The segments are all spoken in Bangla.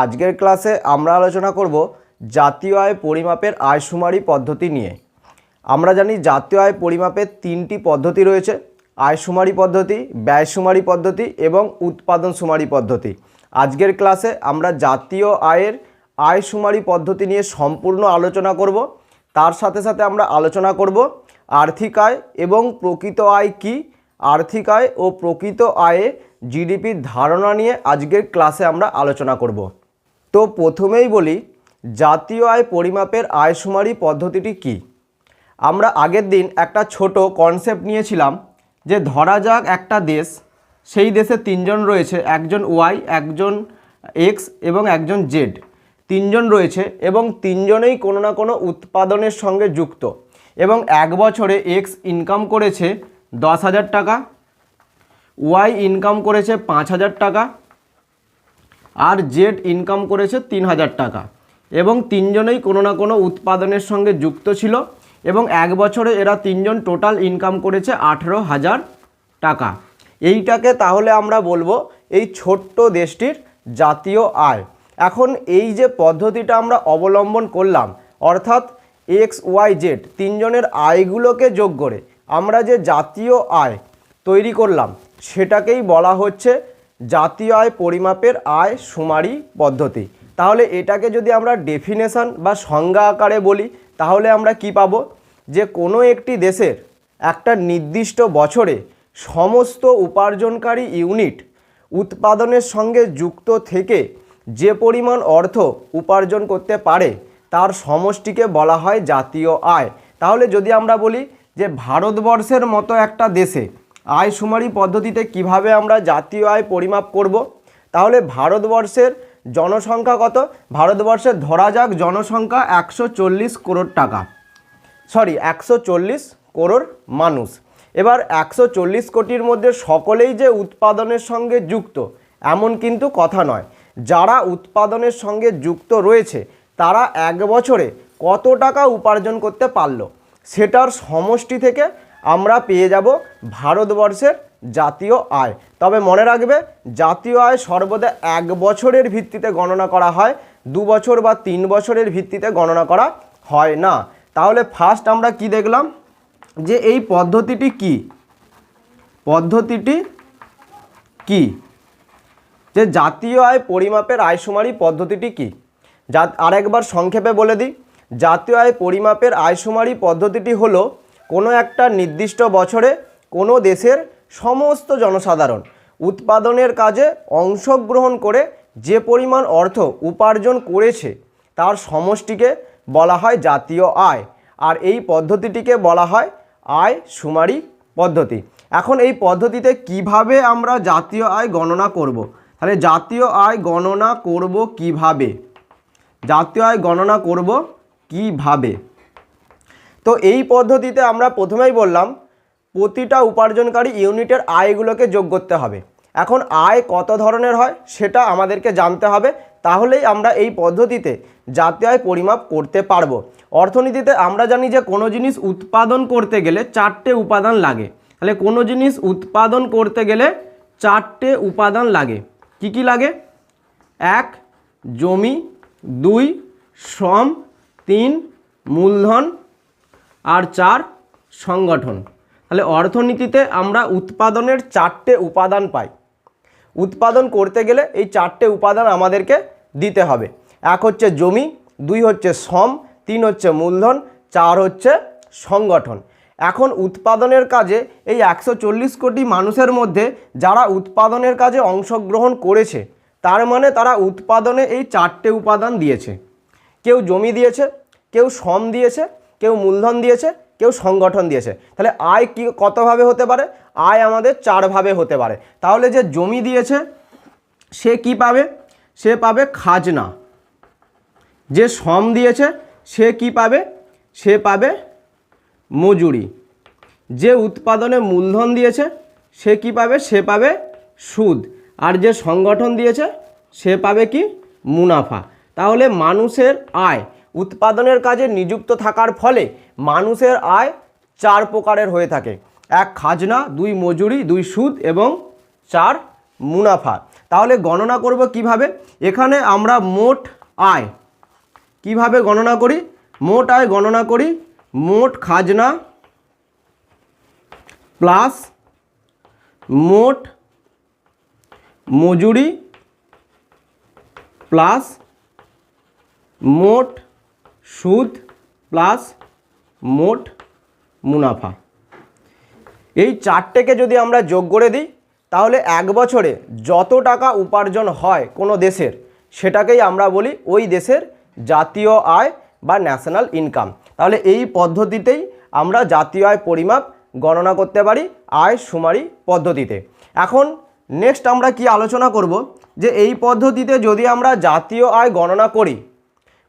আজকের ক্লাসে আমরা আলোচনা করব জাতীয় আয় পরিমাপের আয়শুমারি পদ্ধতি নিয়ে। আমরা জানি জাতীয় আয় পরিমাপের তিনটি পদ্ধতি রয়েছে আয়শুমারি পদ্ধতি ব্যয়শুমারি পদ্ধতি এবং উৎপাদন সুমারি পদ্ধতি। আজকের ক্লাসে আমরা জাতীয় আয়ের আয়শুমারি পদ্ধতি নিয়ে সম্পূর্ণ আলোচনা করব। তার সাথে সাথে আমরা আলোচনা করব আর্থিক আয় এবং প্রকৃত আয় কি, আর্থিক আয় ও প্রকৃত আয়ে জিডিপির ধারণা নিয়ে আজকের ক্লাসে আমরা আলোচনা করব। তো প্রথমেই বলি, জাতীয় আয় পরিমাপের আয়শুমারি পদ্ধতিটি কি? আমরা আগের দিন একটা ছোট কনসেপ্ট নিয়েছিলাম যে ধরা যাক একটা দেশ, সেই দেশে তিনজন রয়েছে, একজন ওয়াই, একজন এক্স এবং একজন জেড। তিনজন রয়েছে এবং তিনজনেই কোনো না কোনো উৎপাদনের সঙ্গে যুক্ত এবং এক বছরে এক্স ইনকাম করেছে দশ হাজার টাকা, ওয়াই ইনকাম করেছে পাঁচ হাজার টাকা আর জেড ইনকাম করেছে তিন হাজার টাকা। এবং তিনজনেই কোনো না কোনো উৎপাদনের সঙ্গে যুক্ত ছিল এবং এক বছরে এরা তিনজন টোটাল ইনকাম করেছে আঠেরো হাজার টাকা। এইটাকে তাহলে আমরা বলব এই ছোট্ট দেশটির জাতীয় আয়। এখন এই যে পদ্ধতিটা আমরা অবলম্বন করলাম, অর্থাৎ এক্স, ওয়াই, জেড তিনজনের আয়গুলোকে যোগ করে আমরা যে জাতীয় আয় তৈরি করলাম, সেটাকেই বলা হচ্ছে জাতীয় আয় পরিমাপের আয় সুমারি পদ্ধতি। তাহলে এটাকে যদি আমরা ডেফিনেশন বা সংজ্ঞা আকারে বলি, তাহলে আমরা কি পাবো? যে কোনো একটি দেশের একটা নির্দিষ্ট বছরে সমস্ত উপার্জনকারী ইউনিট উৎপাদনের সঙ্গে যুক্ত থেকে যে পরিমাণ অর্থ উপার্জন করতে পারে, তার সমষ্টিকে বলা হয় জাতীয় আয়। তাহলে যদি আমরা বলি যে ভারতবর্ষের মতো একটা দেশে আয় সুমারি পদ্ধতিতে কীভাবে আমরা জাতীয় আয় পরিমাপ করব? তাহলে ভারতবর্ষের জনসংখ্যা কত? ভারতবর্ষের ধরা যাক জনসংখ্যা একশো চল্লিশ করোড় টাকা। সরি একশো চল্লিশ করোড় মানুষ। এবার একশো চল্লিশ কোটির মধ্যে সকলেই যে উৎপাদনের সঙ্গে যুক্ত, এমন কিন্তু কথা নয়। যারা উৎপাদনের সঙ্গে যুক্ত রয়েছে, তারা এক বছরে কত টাকা উপার্জন করতে পারল? সেটার সমষ্টি থেকে আমরা পেয়ে যাব ভারতবর্ষের জাতীয় আয়। তবে মনে রাখবে, জাতীয় আয় সর্বদা এক বছরের ভিত্তিতে গণনা করা হয়, দু বছর বা তিন বছরের ভিত্তিতে গণনা করা হয় না। তাহলে ফার্স্ট আমরা কি দেখলাম? যে এই পদ্ধতিটি কি? পদ্ধতিটি কি? যে জাতীয় আয় পরিমাপের আয়শুমারি পদ্ধতিটি কি? যা আরেকবার সংক্ষেপে বলে দিই, জাতীয় আয় পরিমাপের আয়শুমারি পদ্ধতিটি হলো কোনো একটা নির্দিষ্ট বছরে কোনো দেশের সমস্ত জনসাধারণ উৎপাদনের কাজে অংশগ্রহণ করে যে পরিমাণ অর্থ উপার্জন করেছে, তার সমষ্টিকে বলা হয় জাতীয় আয়। আর এই পদ্ধতিটিকে বলা হয় আয় সুমারি পদ্ধতি। এখন এই পদ্ধতিতে কীভাবে আমরা জাতীয় আয় গণনা করব। তাহলে জাতীয় আয় গণনা করব কীভাবে? জাতীয় আয় গণনা করব কীভাবে? তো এই পদ্ধতিতে আমরা প্রথমেই বললাম, প্রতিটা উপার্জনকারী ইউনিটের আয়গুলোকে যোগ করতে হবে। এখন আয় কত ধরনের হয় সেটা আমাদেরকে জানতে হবে, তাহলেই আমরা এই পদ্ধতিতে জাতীয় আয় পরিমাপ করতে পারব। অর্থনীতিতে আমরা জানি যে কোনো জিনিস উৎপাদন করতে গেলে চারটে উপাদান লাগে। তাহলে কোনো জিনিস উৎপাদন করতে গেলে চারটে উপাদান লাগে। কি কি লাগে? এক, জমি, দুই, শ্রম, তিন, মূলধন আর চার সংগঠন। তাহলে অর্থনীতিতে আমরা উৎপাদনের চারটে উপাদান পাই। উৎপাদন করতে গেলে এই চারটে উপাদান আমাদেরকে দিতে হবে। এক হচ্ছে জমি, দুই হচ্ছে শ্রম, তিন হচ্ছে মূলধন, চার হচ্ছে সংগঠন। এখন উৎপাদনের কাজে এই একশো চল্লিশ কোটি মানুষের মধ্যে যারা উৎপাদনের কাজে অংশগ্রহণ করেছে, তার মানে তারা উৎপাদনে এই চারটে উপাদান দিয়েছে। কেউ জমি দিয়েছে, কেউ শ্রম দিয়েছে কেউ মূলধন দিয়েছে, কেউ সংগঠন দিয়েছে। তাহলে আয় কি, কতভাবে হতে পারে? আয় আমাদের চারভাবে হতে পারে। তাহলে যে জমি দিয়েছে, সে কি পাবে? সে পাবে খাজনা। যে শ্রম দিয়েছে, সে কি পাবে? সে পাবে মজুরি। যে উৎপাদনে মূলধন দিয়েছে, সে কি পাবে? সে পাবে সুদ। আর যে সংগঠন দিয়েছে, সে পাবে কি? মুনাফা। তাহলে মানুষের আয় উৎপাদনের কাজে নিযুক্ত থাকার ফলে মানুষের আয় চার প্রকারের হয়ে থাকে। এক, খাজনা, দুই, মজুরি, দুই, সুদ এবং চার, মুনাফা। তাহলে গণনা করব কীভাবে? এখানে আমরা মোট আয় কীভাবে গণনা করি? মোট আয় গণনা করি মোট খাজনা প্লাস মোট মজুরি প্লাস মোট সুদ প্লাস মোট মুনাফা। এই চারটেকে যদি আমরা যোগ করে দিই, তাহলে এক বছরে যত টাকা উপার্জন হয় কোনো দেশের, সেটাকেই আমরা বলি ওই দেশের জাতীয় আয় বা ন্যাশনাল ইনকাম তাহলে এই পদ্ধতিতেই আমরা জাতীয় আয় পরিমাপ গণনা করতে পারি, আয় সুমারি পদ্ধতিতে। এখন নেক্সট আমরা কি আলোচনা করব, যে এই পদ্ধতিতে যদি আমরা জাতীয় আয় গণনা করি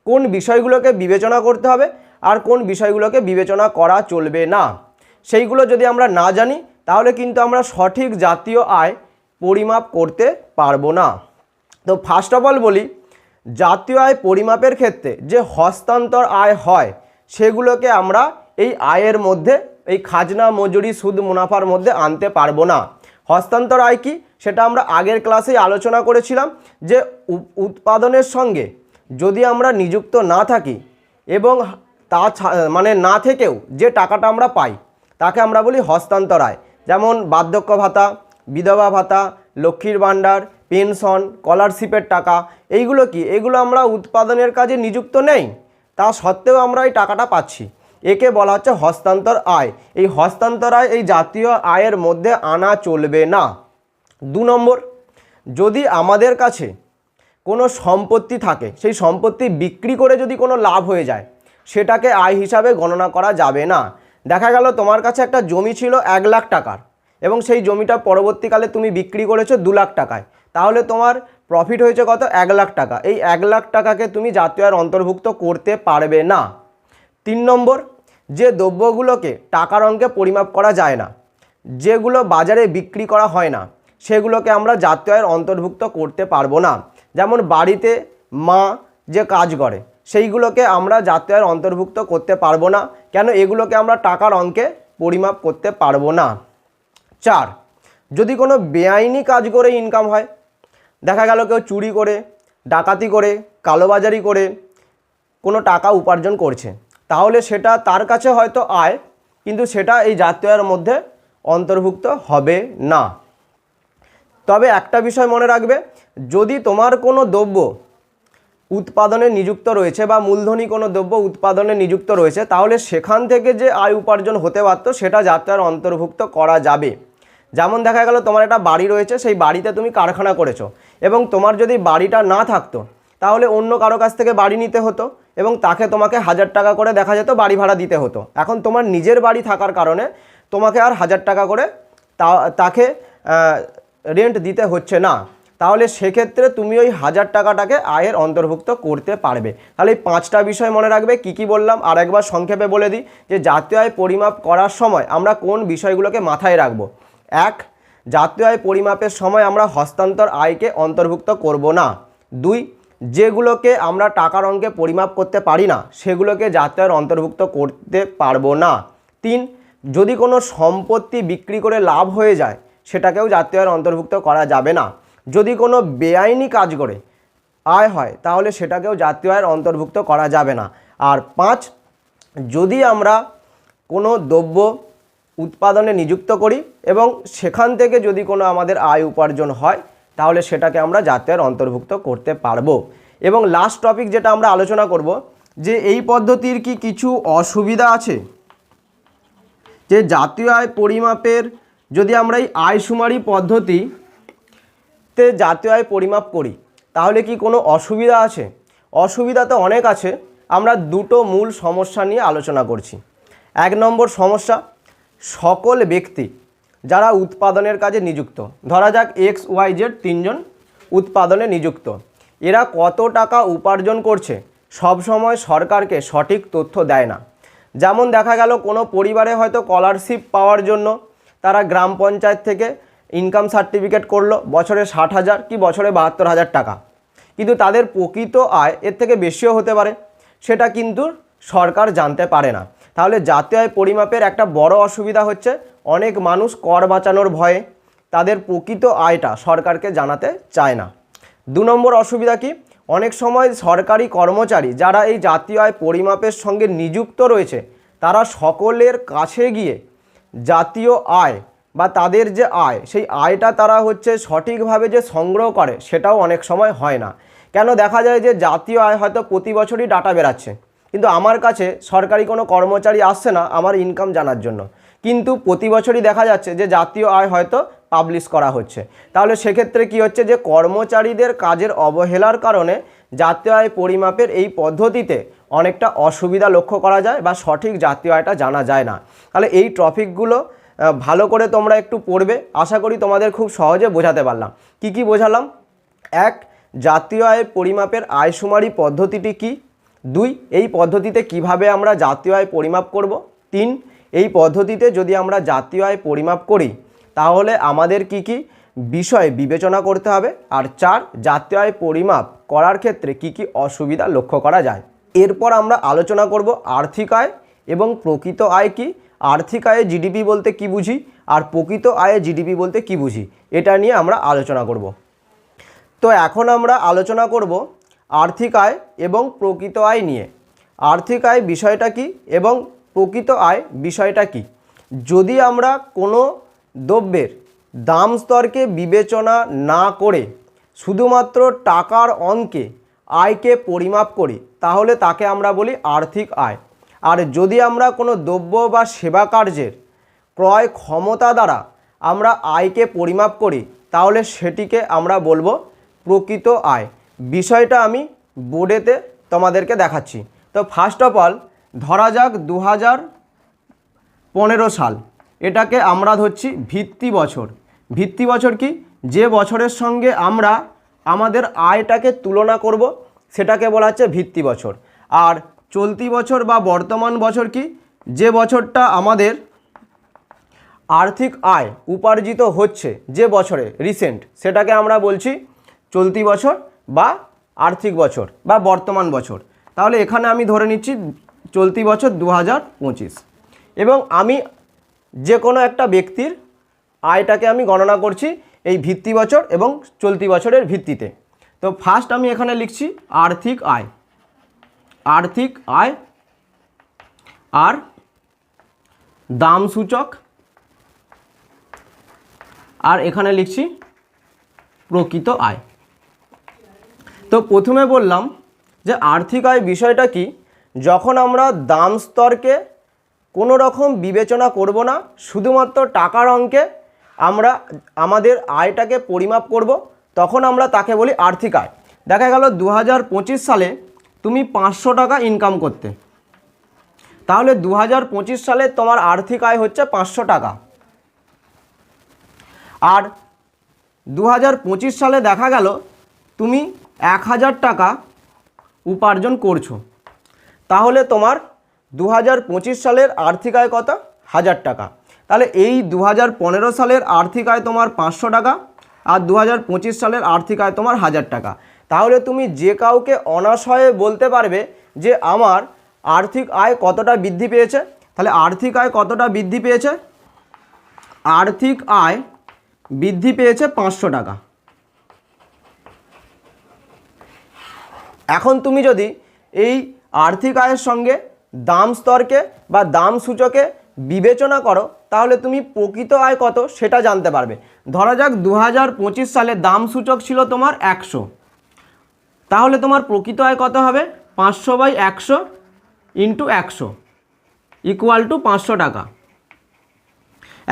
কোন বিষয়গুলোকে বিবেচনা করতে হবে আর কোন বিষয়গুলোকে বিবেচনা করা চলবে না। সেইগুলো যদি আমরা না জানি, তাহলে কিন্তু আমরা সঠিক জাতীয় আয় পরিমাপ করতে পারব না। তো ফার্স্ট অফ অল বলি, জাতীয় আয় পরিমাপের ক্ষেত্রে যে হস্তান্তর আয় হয়, সেগুলোকে আমরা এই আয়ের মধ্যে, এই খাজনা, মজুরি, সুদ, মুনাফার মধ্যে আনতে পারব না। হস্তান্তর আয় কি? সেটা আমরা আগের ক্লাসেই আলোচনা করেছিলাম যে উৎপাদনের সঙ্গে যদি আমরা নিযুক্ত না থাকি এবং তা মানে না থেকেও যে টাকাটা আমরা পাই, তাকে আমরা বলি হস্তান্তর আয় যেমন বার্ধক্য ভাতা, বিধবা ভাতা, লক্ষ্মীর ভাণ্ডার, পেনশন, স্কলারশিপের টাকা, এইগুলো কি? এগুলো আমরা উৎপাদনের কাজে নিযুক্ত নেই। তা সত্ত্বেও আমরা এই টাকাটা পাচ্ছি। একে বলা হচ্ছে হস্তান্তর আয়। এই হস্তান্তর আয় এই জাতীয় আয়ের মধ্যে আনা চলবে না। দু নম্বর, যদি আমাদের কাছে কোনো সম্পত্তি থাকে, সেই সম্পত্তি বিক্রি করে যদি কোনো লাভ হয়ে যায়, সেটাকে আয় হিসাবে গণনা করা যাবে না। দেখা গেল তোমার কাছে একটা জমি ছিল এক লাখ টাকার এবং সেই জমিটা পরবর্তীকালে তুমি বিক্রি করেছ দু লাখ টাকায়। তাহলে তোমার প্রফিট হয়েছে কত? এক লাখ টাকা। এই এক লাখ টাকাকে তুমি জাতীয় আয়ের অন্তর্ভুক্ত করতে পারবে না। তিন নম্বর, যে দ্রব্যগুলোকে টাকার অঙ্কে পরিমাপ করা যায় না, যেগুলো বাজারে বিক্রি করা হয় না, সেগুলোকে আমরা জাতীয় আয়ের অন্তর্ভুক্ত করতে পারব না। যেমন বাড়িতে মা যে কাজ করে, সেইগুলোকে আমরা জাতীয় অন্তর্ভুক্ত করতে পারব না। কেন? এগুলোকে আমরা টাকার অঙ্কে পরিমাপ করতে পারব না। চার, যদি কোনো বেআইনি কাজ করে ইনকাম হয়, দেখা গেল কেউ চুরি করে, ডাকাতি করে, কালোবাজারি করে কোনো টাকা উপার্জন করছে, তাহলে সেটা তার কাছে হয়তো আয়, কিন্তু সেটা এই জাতীয় আয়ের মধ্যে অন্তর্ভুক্ত হবে না। তবে একটা বিষয় মনে রাখবে যদি তোমার কোনো দ্রব্য উৎপাদনে নিযুক্ত রয়েছে বা মূলধনী কোনো দ্রব্য উৎপাদনে নিযুক্ত রয়েছে, তাহলে সেখান থেকে যে আয় উপার্জন হতে পারতো, সেটা যাত্রার অন্তর্ভুক্ত করা যাবে। যেমন দেখা গেল তোমার একটা বাড়ি রয়েছে, সেই বাড়িতে তুমি কারখানা করেছ এবং তোমার যদি বাড়িটা না থাকতো, তাহলে অন্য কারও কাছ থেকে বাড়ি নিতে হতো এবং তাকে তোমাকে হাজার টাকা করে দেখা যেত বাড়ি ভাড়া দিতে হতো। এখন তোমার নিজের বাড়ি থাকার কারণে তোমাকে আর হাজার টাকা করে তাকে রেন্ট দিতে হচ্ছে না। তাহলে সেক্ষেত্রে তুমি ওই হাজার টাকাটাকে আয়ের অন্তর্ভুক্ত করতে পারবে। তাহলে এই পাঁচটা বিষয় মনে রাখবে, কি কি বললাম? আর একবার সংক্ষেপে বলে দিই যে জাতীয় আয় পরিমাপ করার সময় আমরা কোন বিষয়গুলোকে মাথায় রাখব? এক, জাতীয় আয় পরিমাপের সময় আমরা হস্তান্তর আয়কে অন্তর্ভুক্ত করব না। দুই, যেগুলোকে আমরা টাকার অঙ্কে পরিমাপ করতে পারি না, সেগুলোকে জাতীয় আয়ের অন্তর্ভুক্ত করতে পারব না। তিন, যদি কোনো সম্পত্তি বিক্রি করে লাভ হয়ে যায়, সেটাকেও জাতীয় আয়ের অন্তর্ভুক্ত করা যাবে না। যদি কোনো বেআইনি কাজ করে, আয় হয়, তাহলে সেটাকেও জাতীয় আয়ের অন্তর্ভুক্ত করা যাবে না। আর পাঁচ, যদি আমরা কোনো দ্রব্য উৎপাদনে নিযুক্ত করি এবং সেখান থেকে যদি কোনো আমাদের আয় উপার্জন হয়, তাহলে সেটাকে আমরা জাতীয়ের অন্তর্ভুক্ত করতে পারব। এবং লাস্ট টপিক যেটা আমরা আলোচনা করব, যে এই পদ্ধতির কি কিছু অসুবিধা আছে? যে জাতীয় আয় পরিমাপের যদি আমরা এই আয় সুমারি পদ্ধতিতে জাতীয় আয় পরিমাপ করি, তাহলে কি কোনো অসুবিধা আছে? অসুবিধা তো অনেক আছে, আমরা দুটো মূল সমস্যা নিয়ে আলোচনা করছি। এক নম্বর সমস্যা, সকল ব্যক্তি যারা উৎপাদনের কাজে নিযুক্ত, ধরা যাক এক্স ওয়াই জেড তিনজন উৎপাদনে নিযুক্ত, এরা কত টাকা উপার্জন করছে, সব সময় সরকারকে সঠিক তথ্য দেয় না। যেমন দেখা গেল কোনো পরিবারে হয়তো স্কলারশিপ পাওয়ার জন্য, তারা গ্রাম পঞ্চায়েত থেকে ইনকাম সার্টিফিকেট করল, বছরে ষাট হাজার কি বছরে বাহাত্তর হাজার টাকা। কিন্তু তাদের প্রকৃত আয় এর থেকে বেশিও হতে পারে, সেটা কিন্তু সরকার জানতে পারে না। তাহলে জাতীয় আয় পরিমাপের একটা বড় অসুবিধা হচ্ছে, অনেক মানুষ কর বাঁচানোর ভয়ে তাদের প্রকৃত আয়টা সরকারকে জানাতে চায় না। দু নম্বর অসুবিধা কি? অনেক সময় সরকারি কর্মচারী যারা এই জাতীয় আয় পরিমাপের সঙ্গে নিযুক্ত রয়েছে, তারা সকলের কাছে গিয়ে জাতীয় আয় বা তাদের যে আয়, সেই আয়টা তারা হচ্ছে সঠিকভাবে যে সংগ্রহ করে, সেটাও অনেক সময় হয় না। কেন দেখা যায় যে জাতীয় আয় হয়তো প্রতি বছরই ডাটা বেরাচ্ছে। কিন্তু আমার কাছে সরকারি কোনো কর্মচারী আসছে না আমার ইনকাম জানার জন্য। কিন্তু প্রতি বছরই দেখা যাচ্ছে যে জাতীয় আয় হয়তো পাবলিশ করা হচ্ছে। তাহলে সেক্ষেত্রে কি হচ্ছে যে কর্মচারীদের কাজের অবহেলার কারণে জাতীয় আয় পরিমাপের এই পদ্ধতিতে অনেকটা অসুবিধা লক্ষ্য করা যায় বা সঠিক জাতীয় আয়টা জানা যায় না। তাহলে এই টপিকগুলো ভালো করে তোমরা একটু পড়বে। আশা করি তোমাদের খুব সহজে বোঝাতে পারলাম। কি কি বোঝালাম? এক, জাতীয় আয় পরিমাপের আয়শুমারি পদ্ধতিটি কি? দুই, এই পদ্ধতিতে কীভাবে আমরা জাতীয় আয় পরিমাপ করব? তিন, এই পদ্ধতিতে যদি আমরা জাতীয় আয় পরিমাপ করি, তাহলে আমাদের কি কি বিষয় বিবেচনা করতে হবে। আর চার, জাতীয় আয় পরিমাপ করার ক্ষেত্রে কি কি অসুবিধা লক্ষ্য করা যায়? এরপর আমরা আলোচনা করব আর্থিক আয় এবং প্রকৃত আয় কি? আর্থিক আয়ে জিডিপি বলতে কি বুঝি? আর প্রকৃত আয়ে জিডিপি বলতে কি বুঝি? এটা নিয়ে আমরা আলোচনা করব। তো এখন আমরা আলোচনা করব আর্থিক আয় এবং প্রকৃত আয় নিয়ে। আর্থিক আয় বিষয়টা কি এবং প্রকৃত আয় বিষয়টা কি? যদি আমরা কোনো দ্রব্যের দাম স্তরকে বিবেচনা না করে শুধুমাত্র টাকার অঙ্কে আয়কে পরিমাপ করি, তাহলে তাকে আমরা বলি আর্থিক আয়। আর যদি আমরা কোনো দ্রব্য বা সেবা কার্যের ক্রয় ক্ষমতা দ্বারা আমরা আয়কে পরিমাপ করি, তাহলে সেটিকে আমরা বলব প্রকৃত আয়। বিষয়টা আমি বোর্ডেতে তোমাদেরকে দেখাচ্ছি। তো ফার্স্ট অফ অল ধরা যাক দু হাজার পনেরো সাল। এটাকে আমরা ধরছি ভিত্তি বছর। ভিত্তি বছর কি? যে বছরের সঙ্গে আমরা আমাদের আয়টাকে তুলনা করব, সেটাকে বলা হচ্ছে ভিত্তি বছর। আর চলতি বছর বা বর্তমান বছর কি? যে বছরটা আমাদের আর্থিক আয় উপার্জিত হচ্ছে যে বছরে রিসেন্ট সেটাকে আমরা বলছি চলতি বছর বা আর্থিক বছর বা বর্তমান বছর। তাহলে এখানে আমি ধরে নিচ্ছি চলতি বছর দু হাজার পঁচিশ। এবং আমি যে কোনো একটা ব্যক্তির আয়টাকে আমি গণনা করছি এই ভিত্তি বছর এবং চলতি বছরের ভিত্তিতে। তো ফার্স্ট আমি এখানে লিখছি আর্থিক আয়। আর্থিক আয় আর দাম সূচক। আর এখানে লিখছি প্রকৃত আয়। তো প্রথমে বললাম যে আর্থিক আয় বিষয়টা কি? যখন আমরা দাম স্তরকে কোনো রকম বিবেচনা করব না, শুধুমাত্র টাকার অঙ্কে আমরা আমাদের আয়টাকে পরিমাপ করব, তখন আমরা তাকে বলি আর্থিক আয়। দেখা গেল দু হাজার পঁচিশ সালে তুমি পাঁচশো টাকা ইনকাম করতে। তাহলে দু হাজার পঁচিশ সালে তোমার আর্থিক আয় হচ্ছে পাঁচশো টাকা। আর দু হাজার পঁচিশ সালে দেখা গেল তুমি এক হাজার টাকা উপার্জন করছ। তাহলে তোমার দু হাজার পঁচিশ সালের আর্থিক আয় কত? হাজার টাকা। তাহলে এই দু হাজার পনেরো সালের আর্থিক আয় তোমার পাঁচশো টাকা আর দু হাজার পঁচিশ সালের আর্থিক আয় তোমার হাজার টাকা। তাহলে তুমি যে কাউকে অনাশয়ে বলতে পারবে যে আমার আর্থিক আয় কতটা বৃদ্ধি পেয়েছে? তাহলে আর্থিক আয় কতটা বৃদ্ধি পেয়েছে? আর্থিক আয় বৃদ্ধি পেয়েছে পাঁচশো টাকা। এখন তুমি যদি এই আর্থিক আয়ের সঙ্গে দাম স্তরকে বা দাম সূচকে বিবেচনা করো, তাহলে তুমি প্রকৃত আয় কত সেটা জানতে পারবে। ধরা যাক দু হাজার পঁচিশ সালে দাম সূচক ছিল তোমার একশো। তাহলে তোমার প্রকৃত আয় কত হবে? পাঁচশো বাই একশো ইন্টু একশো ইকুয়াল টু পাঁচশো টাকা।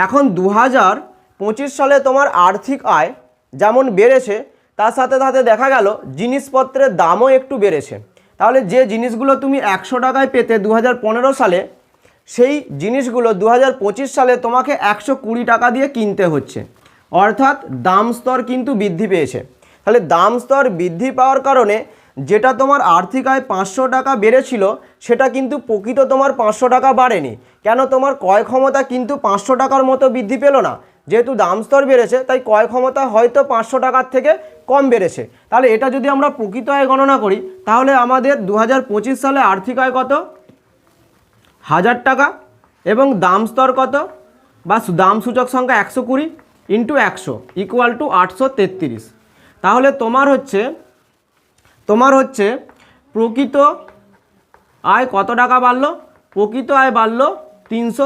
এখন দু হাজার পঁচিশ সালে তোমার আর্থিক আয় যেমন বেড়েছে, তার সাথে সাথে দেখা গেল জিনিসপত্রের দামও একটু বেড়েছে। তাহলে যে জিনিসগুলো তুমি একশো টাকায় পেতে দু হাজার পনেরো সালে, সেই জিনিসগুলো দু হাজার পঁচিশ সালে তোমাকে একশো কুড়ি টাকা দিয়ে কিনতে হচ্ছে। অর্থাৎ দাম স্তর কিন্তু বৃদ্ধি পেয়েছে। তাহলে দাম স্তর বৃদ্ধি পাওয়ার কারণে যেটা তোমার আর্থিক আয় পাঁচশো টাকা বেড়েছিল, সেটা কিন্তু প্রকৃত তোমার পাঁচশো টাকা বাড়েনি। কেন তোমার ক্রয় ক্ষমতা কিন্তু পাঁচশো টাকার মতো বৃদ্ধি পেল না? যেহেতু দাম স্তর বেড়েছে, তাই ক্রয় ক্ষমতা হয়তো পাঁচশো টাকার থেকে কম বেড়েছে। তাহলে এটা যদি আমরা প্রকৃত আয় গণনা করি, তাহলে আমাদের দু হাজার পঁচিশ সালে আর্থিক আয় কত? হাজার টাকা। এবং দাম স্তর কত? বা দাম সূচক সংখ্যা একশো কুড়ি ইন্টু একশো ইকুয়াল টু আটশো তেত্রিশ। তাহলে তোমার হচ্ছে তোমার হচ্ছে প্রকৃত আয় কত টাকা বাড়লো? প্রকৃত আয় বাড়লো তিনশো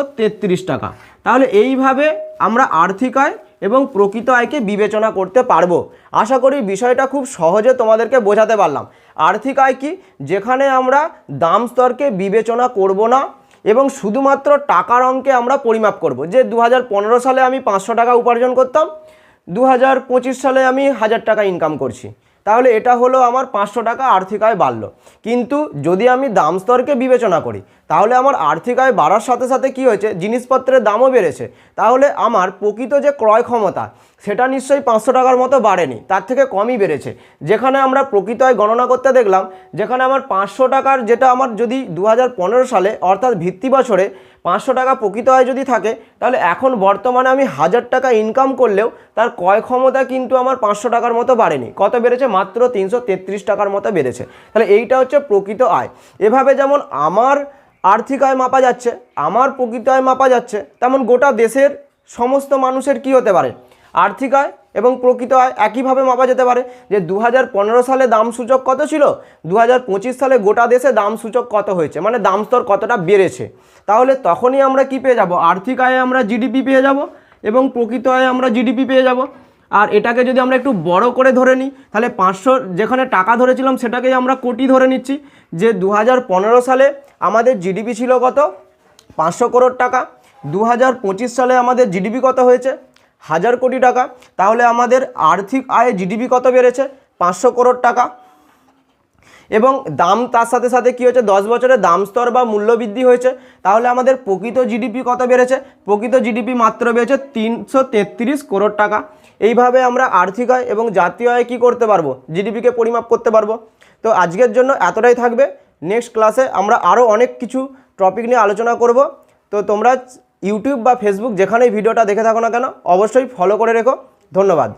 টাকা। তাহলে এইভাবে আমরা আর্থিক আয় এবং প্রকৃত আয়কে বিবেচনা করতে পারব। আশা করি বিষয়টা খুব সহজে তোমাদেরকে বোঝাতে পারলাম। আর্থিক আয় কি? যেখানে আমরা দাম স্তরকে বিবেচনা করব না এবং শুধুমাত্র টাকার অঙ্কে আমরা পরিমাপ করব। যে দু হাজার পনেরো সালে আমি পাঁচশো টাকা উপার্জন করতাম দু হাজার পঁচিশ সালে আমি হাজার টাকা ইনকাম করছি। তাহলে এটা হলো আমার পাঁচশো টাকা আর্থিক আয় বাড়লো। কিন্তু যদি আমি দাম স্তরকে বিবেচনা করি তাহলে আমার আর্থিক আয় বাড়ার সাথে সাথে কি হয়েছে? জিনিসপত্রের দামও বেড়েছে। তাহলে আমার প্রকৃত যে ক্রয় ক্ষমতা, সেটা নিশ্চয়ই পাঁচশো টাকার মতো বাড়েনি। তার থেকে কমই বেড়েছে। যেখানে আমরা প্রকৃত আয় গণনা করতে দেখলাম, যেখানে আমার পাঁচশো টাকার যেটা আমার যদি দু হাজার পনেরো সালে, অর্থাৎ ভিত্তি বছরে পাঁচশো টাকা প্রকৃত আয় যদি থাকে, তাহলে এখন বর্তমানে আমি হাজার টাকা ইনকাম করলেও তার ক্রয় ক্ষমতা কিন্তু আমার পাঁচশো টাকার মতো বাড়েনি। কত বেড়েছে? মাত্র তিনশো তেত্রিশ টাকার মতো বেড়েছে। তাহলে এইটা হচ্ছে প্রকৃত আয়। এভাবে যেমন আমার আর্থিক আয় মাপা যাচ্ছে, আমার প্রকৃত আয় মাপা যাচ্ছে, তেমন গোটা দেশের সমস্ত মানুষের কি হতে পারে? আর্থিক আয় এবং প্রকৃত আয় একইভাবে মাপা যেতে পারে যে দু হাজার পনেরো সালে দাম সূচক কত ছিল? দু হাজার পঁচিশ সালে গোটা দেশে দাম সূচক কত হয়েছে? মানে দাম স্তর কতটা বেড়েছে? তাহলে তখনই আমরা কি পেয়ে যাব? আর্থিক আয়ে আমরা জিডিপি পেয়ে যাব এবং প্রকৃত আয়ে আমরা জিডিপি পেয়ে যাব। আর এটাকে যদি আমরা একটু বড় করে ধরে নিই, তাহলে পাঁচশো যেখানে টাকা ধরেছিলাম সেটাকেই আমরা কোটি ধরে নিচ্ছি। যে দু হাজার পনেরো সালে আমাদের জিডিপি ছিল কত? পাঁচশো করোড় টাকা। দু হাজার পঁচিশ সালে আমাদের জিডিপি কত হয়েছে? হাজার কোটি টাকা। তাহলে আমাদের আর্থিক আয়ে জিডিপি কত বেড়েছে? পাঁচশো করোড় টাকা। এবং দাম তার সাথে সাথে কী হয়েছে? দশ বছরে দাম স্তর বা মূল্য বৃদ্ধি হয়েছে। তাহলে আমাদের প্রকৃত জিডিপি কত বেড়েছে? প্রকৃত জিডিপি মাত্র বেড়েছে তিনশো তেত্রিশ করোড় টাকা। এইভাবে আমরা আর্থিক আয় এবং জাতীয় আয় কী করতে পারব? জিডিপিকে পরিমাপ করতে পারব। তো আজকের জন্য এতটাই থাকবে। নেক্সট ক্লাসে আমরা আরও অনেক কিছু টপিক নিয়ে আলোচনা করব। তো তোমরা ইউটিউব বা ফেসবুক যেখানেই ভিডিওটা দেখে থাকো না কেন, অবশ্যই ফলো করে রেখো। ধন্যবাদ।